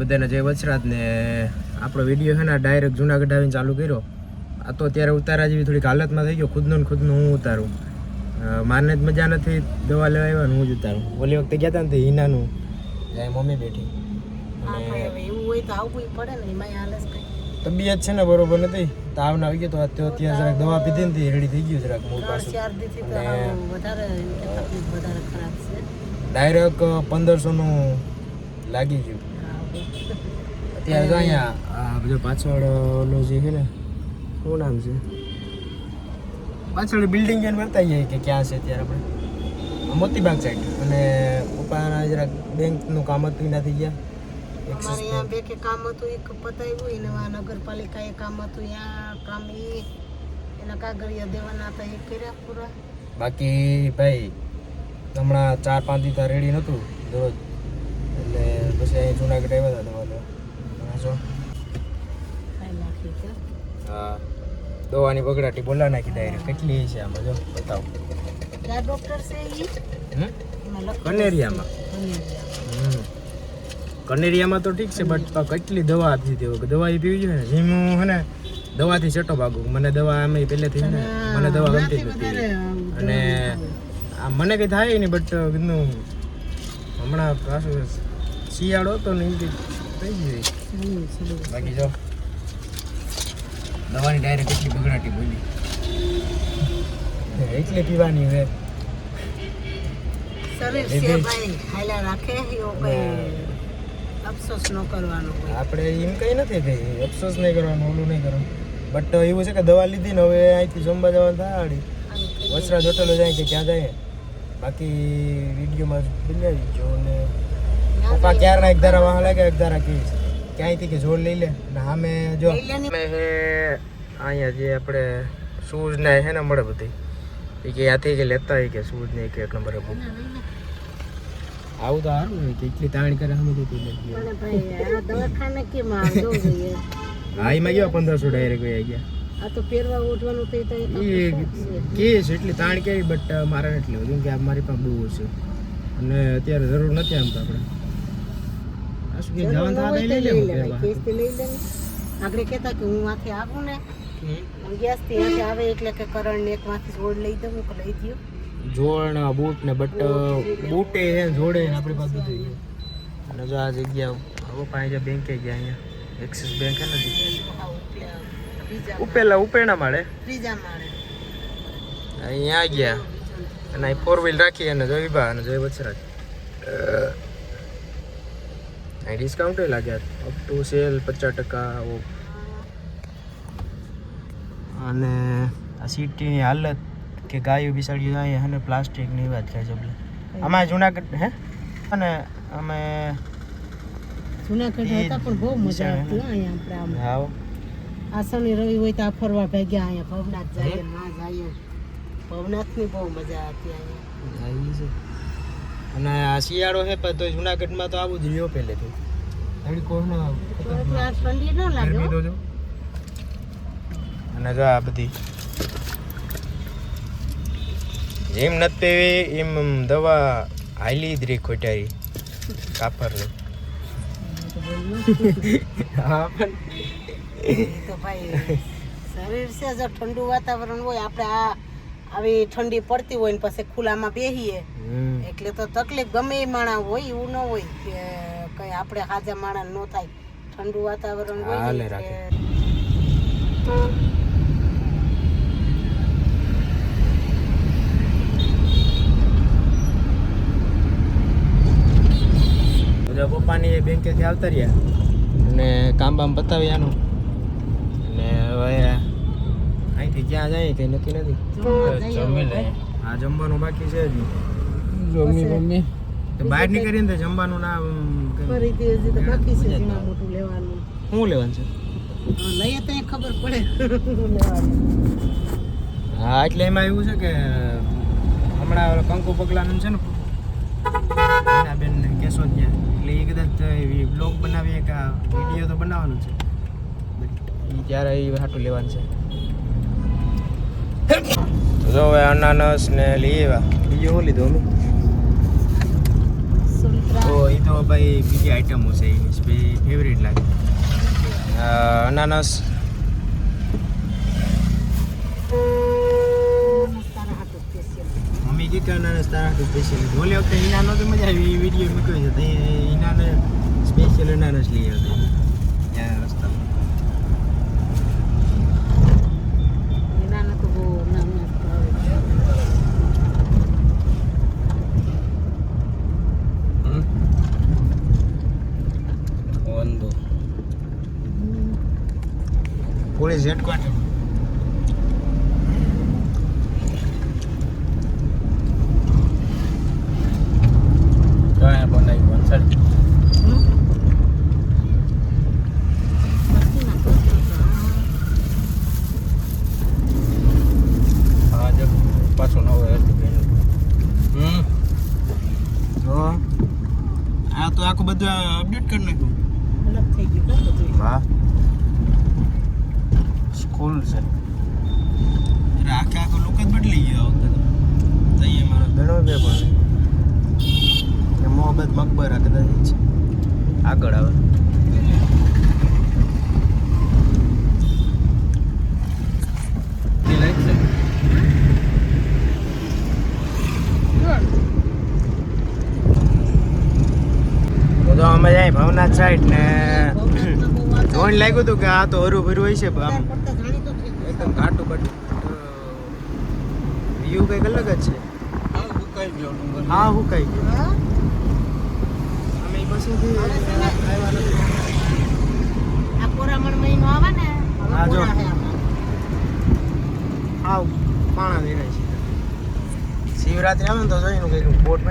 બધાને જય વચરાત ને આપણો વીડિયો છે ને ડાયરેક્ટ જુનાગઢ આવીને ચાલુ કર્યો. આ તો અત્યારે ઉતારા જેવી થોડીક હાલતમાં થઈ ગયો ખુદનું ખુદનું હું ઉતારું. મારને જ મજા નથી દવા લેવા આવ્યા હું જ ઉતારું. ઓલી વખતે ગયા હતા ને તે હિનાનું જાય મમ્મી બેઠી. તબિયત છે ને બરોબર નથી. તાવ ના આવી ગયો તો અત્યારે જરાક દવા પીધી ને રેડી થઈ ગયું જરાક મૂળ પાસે ડાયરેક્ટ પંદરસો નું લાગી અને- અત્યારે તો અહીંયા આ બધો પાછળ ઓલો જે છે ને શું નામ છે? પાછળ બિલ્ડિંગ જઈને જાય કે ક્યાં છે અત્યારે આપણે. મોતીબાગ સાઈડ અને પપ્પાના જરાક બેંકનું કામ હતું એનાથી ગયા. અમારે અહીંયા બે કે કામ હતું એક પતાવ્યું એને નગરપાલિકાએ કામ હતું ત્યાં કામ એ. એના કાગળિયા દેવાના હતા એ કર્યા પૂરા. બાકી ભાઈ હમણાં ચાર પાંચ દિવસ રેડી નહોતું દરરોજ. એટલે પછી અહીં જુનાગઢ આવ્યા હતા જો હા. દવાની બગડાટી બોલા નાખી ડાયરેક્ટ કેટલી છે આમાં જો બતાવો. ક્યાં ડોક્ટર છે લખેલું કનેરિયામાં. કનેરિયામાં. તો ઠીક છે બટ કેટલી દવા આપી દીધી દવા એ પીવી જોઈએ ને? જેમ હું હે ને દવાથી ચટો ભાગું મને દવા અમે પહેલેથી ને મને દવા ગમતી જ નથી અને આ મને કંઈ થાય નહીં બટ કીધું હમણાં પાછું શિયાળો હતો ને એમ થઈ ગયું. બાકી જો. દવાની ડાયરેક્ટ એટલી બગડાટી બોલી. એટલે પીવાની હવે છે આપણે એમ કંઈ નથી કઈ અફસોસ નહીં કરવાનું ઓલું નહીં કરવાનું. બટ એવું છે કે દવા લીધી ને હવે અહીંથી જમવા જવાનું થાય આડી વસરાજ હોટલો જાય કે ક્યાં જાય? બાકી વિડીયોમાં બિલાવી જો ને. પપ્પા ક્યારના એક ધારા વાહ લાગે એક ધારા કહીશ ક્યાંયથી કે જોડ લઈ લે. ને જો ને. અમે હે અહીંયા જે આપણે શૂઝ ને હે ને મળે બધી એ કે ત્યાંથી કે લેતા હોય કે શૂઝ ને કે એક નંબર આવું તો સારું હોય કે એટલી તાણ કરે અમે તો દવાખાને કેમ જોઈએ. હા એમાં ગયો પંદરસો ડાયરેક્ટ વહી ગયા? આ તો પહેરવા ઉઠવાનું થઈ તો એ કે છે. એટલી તાણ કેવી બટ મારે નથી લેવું કેમ કે આ મારી પાસે બહુ છે અને અત્યારે જરૂર નથી આમ તો આપણે. આ શું કે જરૂર જવાનું ન થાય હોય તો તો લઈ લઈ લેવું લેવાય. પહેરવા. કેસથી લઈ લે ને. આગળ કહેતા કે હું માથે આવું ને. ગેસથી આવે એટલે કે કરણ ને એક માંથી જોડ લઈ દઉં કે લઈ દઉં જોડ બૂટ ને બટ બૂટે જોડે આપણી પાસે બધું અને જો આ જગ્યા હવે પાસે બેંકે ગયા અહીંયા એક્સિસ બેંક હે નથી ઉપલા ઉપેના મળે ત્રીજા માળે અહીંયા ગયા અને ફોર વ્હીલ રાખી અને જોઈ બા અને વચ્ચે વત્સરાજ અહીં ડિસ્કાઉન્ટ લાગ્યા? અપ ટુ સેલ પચાસ ટકા ઓફ અને આ સિટીની હાલત કે ગાયો બિસાડી જાય અને પ્લાસ્ટિકની વાત થાય છે એટલે. આમાં જુનાગઢ હે? અને અમે જુનાગઢ હતા પણ બહુ મજા આવતી અહીંયા આપણે આમ. આ શનિ રવિ હોય તો આ ફરવા ભેગ્યા અહીંયા ભવનાથ જઈએ ના જઈએ. ભવનાથની બહુ મજા આવતી અહીંયા. અને આ શિયાળો છે પણ તો જુનાગઢમાં તો આવું જ રહ્યો પહેલેથી. તડકો ન આ ઠંડી ન ગરમી તો જો. અને જો આ બધી. જેમ નથી પેવી એમ દવા હાલી જ રહી ખોટારી. કાપર રહી હા પણ તો ભાઈ શરીર છે જો ઠંડુ વાતાવરણ હોય આપણે આ આવી ઠંડી પડતી હોય ને પછી ખુલ્લામાં બેહીએ. એટલે તો તકલીફ ગમે એ માણસ હોય એવું ન હોય કે કઈ આપણે હાજા માણસ ન થાય ઠંડુ વાતાવરણ હોય હાલે ને રાખે. એટલે બધા પપ્પાની બેંકેથી આવતા રહ્યા અને કામ બામ પતાવ્યાનું આનું અને હવે અહીંથી ક્યાં જાય તે નક્કી નથી. જમી આ જમવાનું બાકી છે હજી. જમી મમ્મી. તો બહાર નીકળીને તો જમવાનું ના ફરીથી હજી તો બાકી છે મોટું લેવાનું. શું લેવાનું છે? હા, લઈએ તો ખબર પડે. હા એટલે એમાં એવું છે કે હમણાં કંકુ પગલાનું છે ને એના બેન ત્યાં. એટલે એ કદાચ બ્લોગ બનાવીએ કે વીડિયો તો બનાવવાનું છે. એ ત્યારે એ હાટું લેવાનું છે. જો હવે અનાનસ ને લઈ આવ્યા બીજું શું લીધું અમે તો એ તો ભાઈ બીજી આઈટમો છે એની ફેવરેટ લાગે. અ, અનાનસ. મમ્મી કે કે અનાનસ તારા સ્પેશિયલ ઓલી વખતે ઈના તો મજા આવી એ વીડિયો મૂક્યો છે તો ઈનાને સ્પેશિયલ અનાનસ લઈ આવ્યો ત્યાં રસ્તામાં એનાને તો બહુ નાના ભાવે. હમ. ઓંધો પોલીસ હેડક્વાર્ટર કયા બનાવી વલસાડ હમ? મસ્તી ના કરતો હતો. હા જો પાછો નવો હેરથી હમ તો આ તો આખું બધું અપડેટ કરી નાખ્યું અલગ થઈ ગયું કાં બધું? વાહ સ્કૂલ છે એટલે આખે આખો લુક જ બદલી ગયો આ વખતે તો તઈએ મારો ઘણો બે પણ ને મોહબ્બત મકબરા કદાચ છે. આગળ આવે. તો અમે જાય ભવનાથ સાઈડ ને જોઈને લાગ્યું હતું કે આ તો હરું ભરું હોય છે પણ આમ. એકદમ ઘાટું વ્યૂ કંઈક અલગ જ છે. હા હું કઈ ગયું હા? અમે ઈ પાસેથી હવે છે ને? આવ્યા નથી. આ કોરામણ મહિનો આવે ને હા, જો. હાવ પાણા દેખાય છે શિવરાત્રી આવે ને તો જોઈને કંઈક બોટ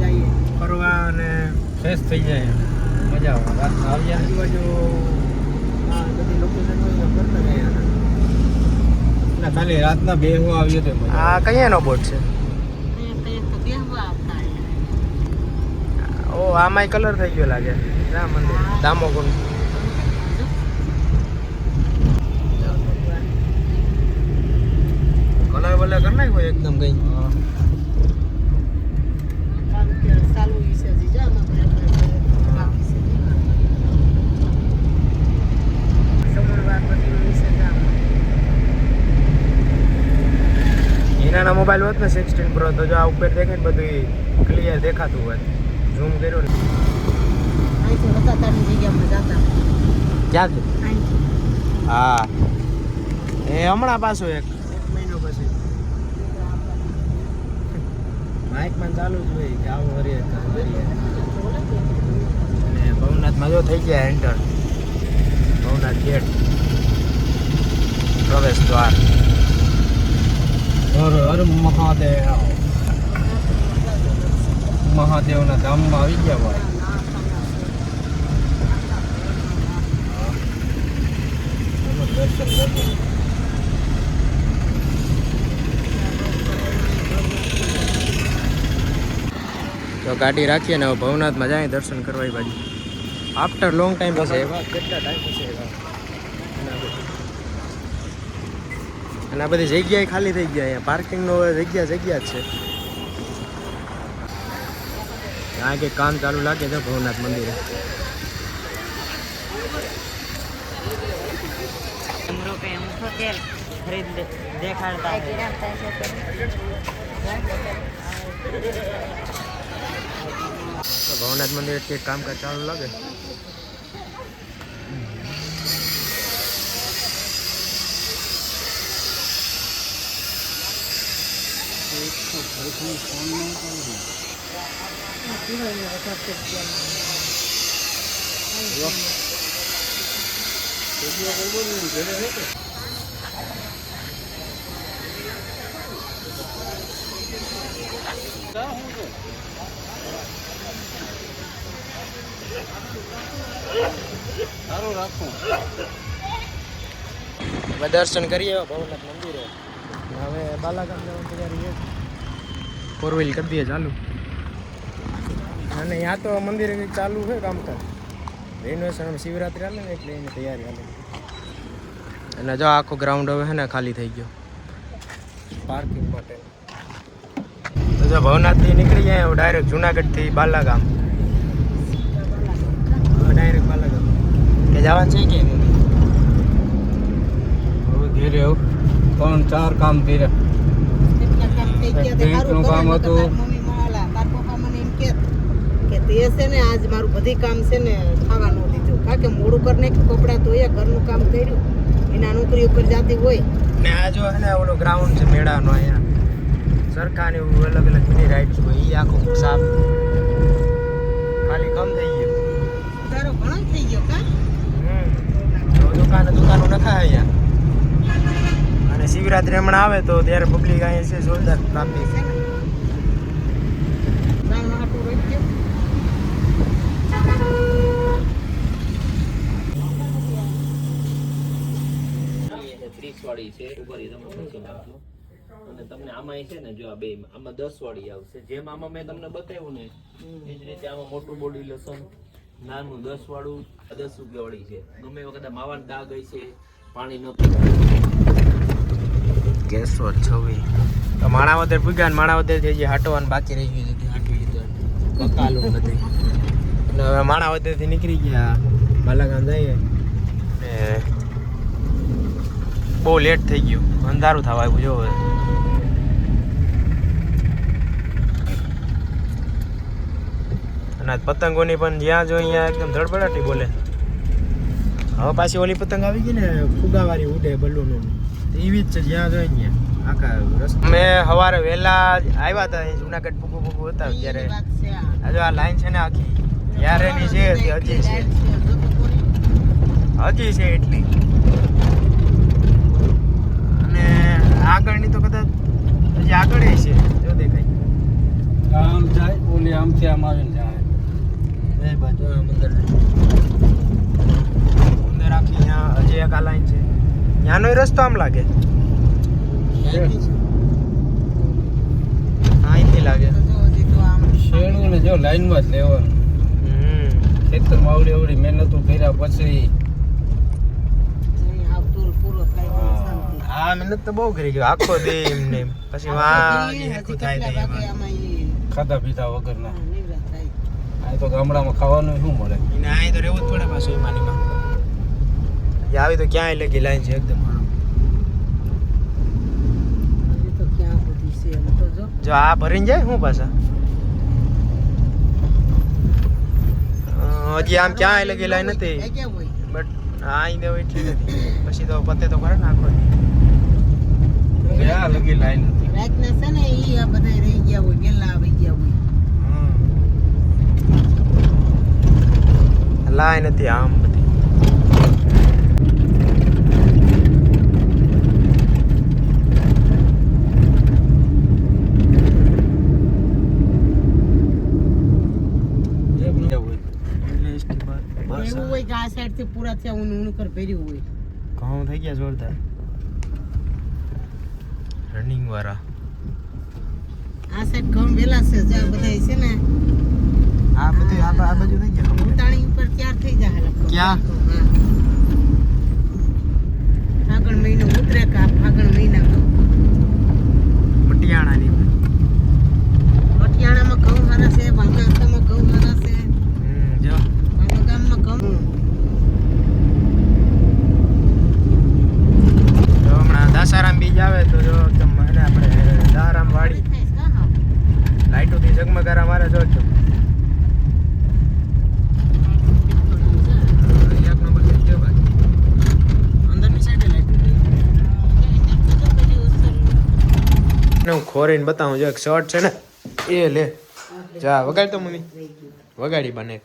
જઈએ. ફરવા અને ફ્રેશ થઈ જાય મજા આવે રાત આવ્યા આજુબાજુ ખાલી રાતના બે હું આવ્યો તો આ કયાનો બોટ છે? બેહવા. ઓ આમાંય કલર થઈ ગયો લાગે. રામ મંદિર. દામોકુંડ કલર બલર કરી નાખ્યો એકદમ કઈ? ચાલુ છે હજી. જા આમાં ભાઈ આપણે બાકી છે. સમરવાર બધી ઈ છે જા આમાં. એનાના મોબાઈલ હોત ને સિક્સટીન પ્રો તો જો આ ઉપર દેખે ને બધું ક્લિયર દેખાતું હોય ઝૂમ કર્યું ને. અહીંથી હતા તારની જગ્યામાં જાતા. ક્યાંથી? હા. એ હમણાં પાછો એક મહિનો પછી. માઇકમાં ચાલુ જ હોય કે આવો હરીએ કામ કરીએ. ભવનાથમાં જો થઈ ગયા એન્ટર ભવનાથ ગેટ. પ્રવેશ દ્વાર હર હર મહાદેવ. મહાદેવના ધામમાં આવી ગયા હોય. દર્શન તો ગાડી રાખીએ ને ભવનાથમાં જાય દર્શન કરવા બાજુ. આફ્ટર લોંગ ટાઈમ પછી કેટલા ટાઈમ પછી આવ્યા અને આ બધી જગ્યાએ ખાલી થઈ ગયા અહીંયા. પાર્કિંગનો જગ્યા જગ્યા જ છે. આ કે કામ ચાલુ લાગે છે ભવનાથ મંદિરે. તો ભવનાથ મંદિરે કંઈક કામકાજ ચાલુ લાગે? સારું રાખું દર્શન કરીએ ભવનાથ મંદિરે. હવે બાલાગામ જવાની તૈયારી ફોર વ્હીલ કરી દઈએ, ચાલુ. અને ત્યાં તો મંદિરે કંઈક ચાલુ છે કામકાજ. રેનોવેશન શિવરાત્રી હાલે ને એટલે એની તૈયારી હાલે. અને જો આખો ગ્રાઉન્ડ હવે હે ને ખાલી થઈ ગયો. પાર્કિંગ માટે. તો જો ભવનાથથી નીકળી જાય ડાયરેક્ટ જુનાગઢથી બાલા ગામ ડાયરેક્ટ બાલા ગામ કે જવાનું છે કે? હવે ધીરે હવે ત્રણ ચાર કામ કર્યા કેટલા કામ થઈ ગયા તે બેંકનું કામ હતું. મમ્મી માલા તાર પપ્પા મને એમ કે કે તે છે ને આજ મારું બધી કામ છે ને ખાવાનું દીધું કારણ કે મોડું કરીને કપડાં ધોયા ઘરનું કામ કર્યું. એના નોકરી ઉપર જાતી હોય. ને આ જો ને ઓલો ગ્રાઉન્ડ છે મેળાનો અહીંયા. સરકારની અલગ અલગ બધી રાઇડ્સ હોય એ આખો સાફ ખાલી કમ થઈ ગયો. તારો ઘણો થઈ ગયો કા? હમ. દુકાન દુકાને નખાય અહીંયા. શિવરાત્રી હમણાં આવે તો ત્યારે પબ્લિક અહીંયા છે જોરદાર ટ્રાફિક વાળી છે ઉપર અને તમને આમાં છે ને જો આ બે, આમાં દસ આવશે. જેમ આમાં મેં તમને બતાવ્યું ને, એ જ રીતે આમાં મોટું બોડી લસણ નાનું દસ વાળું દસ રૂપિયા છે. ગમે વખતે માવાનો દાગ છે પાણી ન કેશોદ છવી તો માણાવદર પૂગ્યા ને માણાવદર થઈ ગયા હાટવાનું બાકી રહી ગયું હતું હાટવી લીધું બકાલું બધું. એટલે હવે માણાવદરથી નીકળી ગયા બાલાગામ જઈએ. ને બહુ લેટ થઈ ગયું. અંધારું થવા આવ્યું, જો અને પતંગોની પણ જ્યાં જો અહીંયા એકદમ ધડબડાટી બોલે. હવે પાછી ઓલી પતંગ આવી ગઈ ને ફુગાવાળી ઉડે બલૂન એવી જ છે જ્યાં જો ત્યાં રસ્તા. સવારે વહેલા આવ્યા હતા જુનાગઢ ભૂકું ભૂકું હતા ત્યારે એની આ. આ લાઈન છે ને આખી ત્યારેની છે તે હજી છે. હજી છે એટલી. અને આગળની તો કદાચ હજી આગળ છે જો દેખાય. આમ જાય ઓલી આમથી આમ આવીને જાય. એ બાજુ અંદર. અંદર આખી અહીંયા હજી એક આ લાઈન છે. ત્યાંનો રસ્તો આમ લાગે. અહીંથી લાગે. શેણું ને જો લાઈનમાં જ લેવાનું. હમ. ખેતરમાં આવડી આવડી મહેનતો કર્યા પછી હા. મહેનત તો બહુ કરી ગયો. આખો દે એમને એમ. પછી વાહ થાય. ખાધા પીધા વગરના. આ તો ગામડામાં ખાવાનું શું મળે? અહીં તો રહેવું જ પડે પાછું એમાંનીમાં એ આવી તો ક્યાંય લગી લાઈન છે એકદમ. જો આ ભરીને જાય શું પાછા? હજી આમ ક્યાંય લગી લાઈન નથી બટ હા અહીં દેવ એટલી નથી. પછી તો પતે તો ખરે નાખો. ક્યાં લગી લાઈન હતી રાતના છે ને ઈ આ બધા રહી ગયા હોય ગેલા આવી ગયા હોય. હમ. લાઈન હતી આમ બધી. એવું હોય કે આ સાઈડથી પૂરા થયા ઊન ઊન કર ભર્યું હોય. ઘઉં થઈ ગયા જોરદાર. રનિંગ વાળા. આ સાઈડ ઘઉં વેલા છે જ્યાં બધા છે ને આ બધું આ આ બાજુ થઈ ગયા ઉતાણી ઉપર તૈયાર થઈ જાય ક્યાં? ફાગણ મહિનો ઉતરે કા ફાગણ મહિના? મટિયાણાની પટિયાણામાં ઘઉં સારા છે ભાંગાસામાં ઘઉં હારા છે હમ જો ભાંગા ગામમાં ઘઉં જો હમણાં દાસારામ બીજ આવે તો જો મને આપણે દારામ વાળી છે લાઈટોથી ઝગમગારા મારે જો લાઈટો હું ખોરીને બતાવું જો એક શર્ટ છે ને એ લે. જા વગાડ તો મમ્મી વગાડી બને.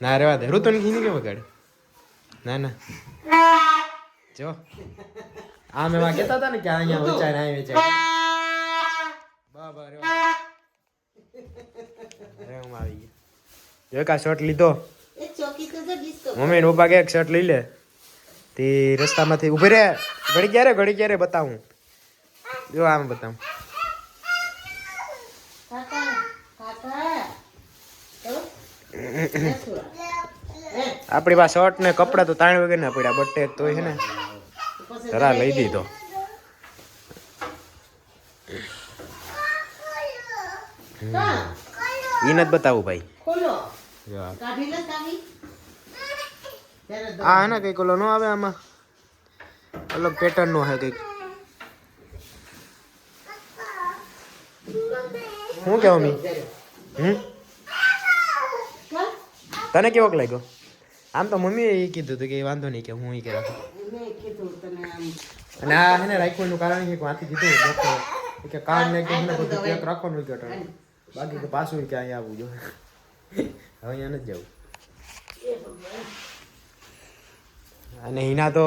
ના રેવા દે. ઋતુન ખીની કે વગાડે? ના ના. જો. આ એમાં માં કહેતા હતા ને કે અહીંયા વેચાય ને અહીં વેચાય બાબા દે હું આવી ગયો જો કા શર્ટ લીધો. મમ્મી ને પપ્પા કે એક શર્ટ લઈ લે તે રસ્તામાંથી ઊભી રે ઘડી ક્યારે ઘડી ક્યારે બતાવું જો આમ બતાવું કાકા કાકા તો બેસુરા. આપણી પાસે શર્ટ ને કપડા તો તાણ વગર ના પડ્યા બટ તો છે ને જરા લઈ દીધો. ઈ નથી બતાવું ભાઈ. આ. હે ને કંઈક ઓલો નો આવે આમાં? અલગ પેટર્ન નો હે કંઈક. હું કેવું મી? હમ? તને કેવોક લાગ્યો? આમ તો મમ્મીએ એ કીધું હતું કે વાંધો નહીં કે હું એ કે રાખું અને આ હે ને રાખ્યું કારણ કે વાંચી કીધું ડોક્ટરે કે કાન ને કે હે બધું પેક રાખવાનું કે બાકી તો પાછું કે અહીંયા આવવું જોઈએ હવે અહીંયા નથી જવું. અને હિના તો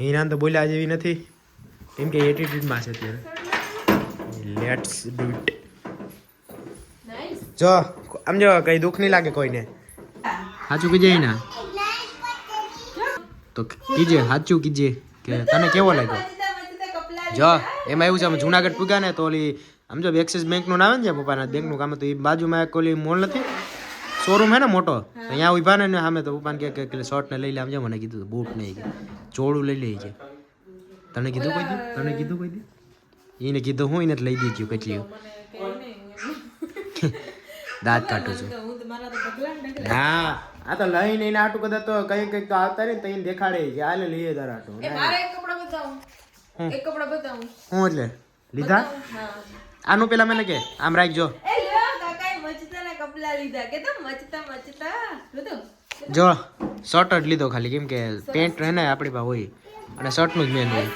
હિના તો બોલ્યા જેવી નથી. કેમ કે એટીટ્યુડમાં છે અત્યારે. લેટ્સ ડુ ઇટ જો આમ જો કઈ દુઃખ નહીં લાગે કોઈને. સાચું કીજે હિના? તો કીજે સાચું કીજે કે તને કેવો લાગ્યો? જો એમાં એવું છે અમે જુનાગઢ પૂગ્યા ને તો ઓલી આમ જો એક્સિસ બેંકનું નામ આવે ને પપ્પાના બેંકનું કામ તો એ બાજુમાં એક ઓલી મોલ નથી શોરૂમ હે ને મોટો તો અહીંયા ઊભા ને સામે તો પપ્પાને કે કે શર્ટ ને લઈ લે આમ જો મને કીધું બૂટ નહીં કે ચોળું લઈ લે છે તને કીધું કોઈ દી? તને કીધું કોઈ દી? એને કીધું હું એને લઈ દીધું કેટલી દાંત કાઢું છું. હા આ તો લઈને એને આટું કદાચ તો કઈ કંઈક તો આવતા રહે તો એને દેખાડે છે. આલે લઈએ તારા આટું મારે એક કપડા બતાવું. એક કપડા બતાવું. હું એટલે? લીધા? આનું પેલા મને કે આમ રાખજો. એ લ્યો કાકાએ મચતા કપડા લીધા. કે તો મચતા મચતા. લો જો શર્ટ જ લીધો ખાલી. કેમ કે પેન્ટ હે ને આપણી પાસે હોય. અને શર્ટનું જ મેન હોય.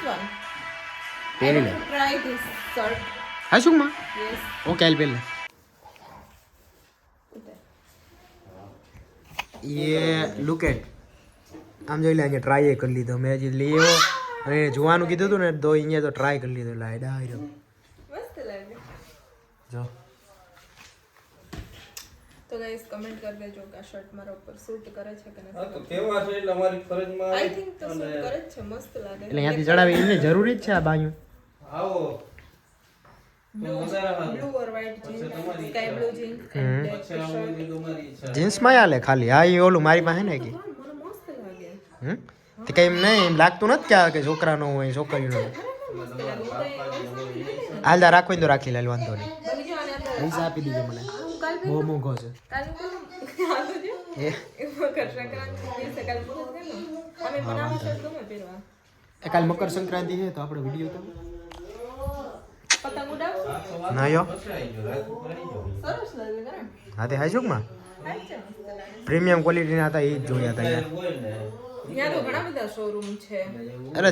પહેરી લે. ટ્રાય ધીસ શર્ટ હા શું માં? ઓકે હાલ પહેરી લે એ લુક એટ આમ જોઈ લે અહીંયા ટ્રાય કરી લીધો. મેં હજી લઈ આવ્યો અને જોવાનું કીધું હતું ને તો અહીંયા તો ટ્રાય કરી લીધો. લાય ડાયરો આયરો મસ્ત લાગે જો. તો ગાઈસ કમેન્ટ કરી દેજો કે આ શર્ટ મારા ઉપર સૂટ કરે છે કે હા તો કેવા છે એટલે અમારી ફરજમાં આઈ થિંક તો સૂટ કરે છે. મસ્ત લાગે. એટલે અહીંયાથી ચડાવી એને જરૂરી જ છે આ બાયું. આવો બ્લુ બ્લુ ઓર વ્હાઇટ જીન્સમાં ઈચ્છા. જીન્સમાં હાલે ખાલી. હા એ ઓલું મારી પાસે ને કે? મને મસ્ત લાગે. હમ? તે કઈ એમ નહીં એમ લાગતું નથી કે છોકરાનો હોય છોકરીનો તો હાલ તાર રાખવું તો રાખી લે વાંધો નહીં. પૈસા આપી દીધો મને. બહુ મોંઘો છે. કાલ મકર સંક્રાંતિ છે તો આપણે વીડિયો તો પતંગ ઉડાવ ના યો. આવી ગયો રાત ઉપર આવી ગયો સરસ લાગે હા તે હાજુકમાં પ્રીમિયમ ક્વોલિટીના હતા એ જ જોયા હતા યાર. હોય ને ત્યાં તો ઘણા બધા શોરૂમ છે. અરે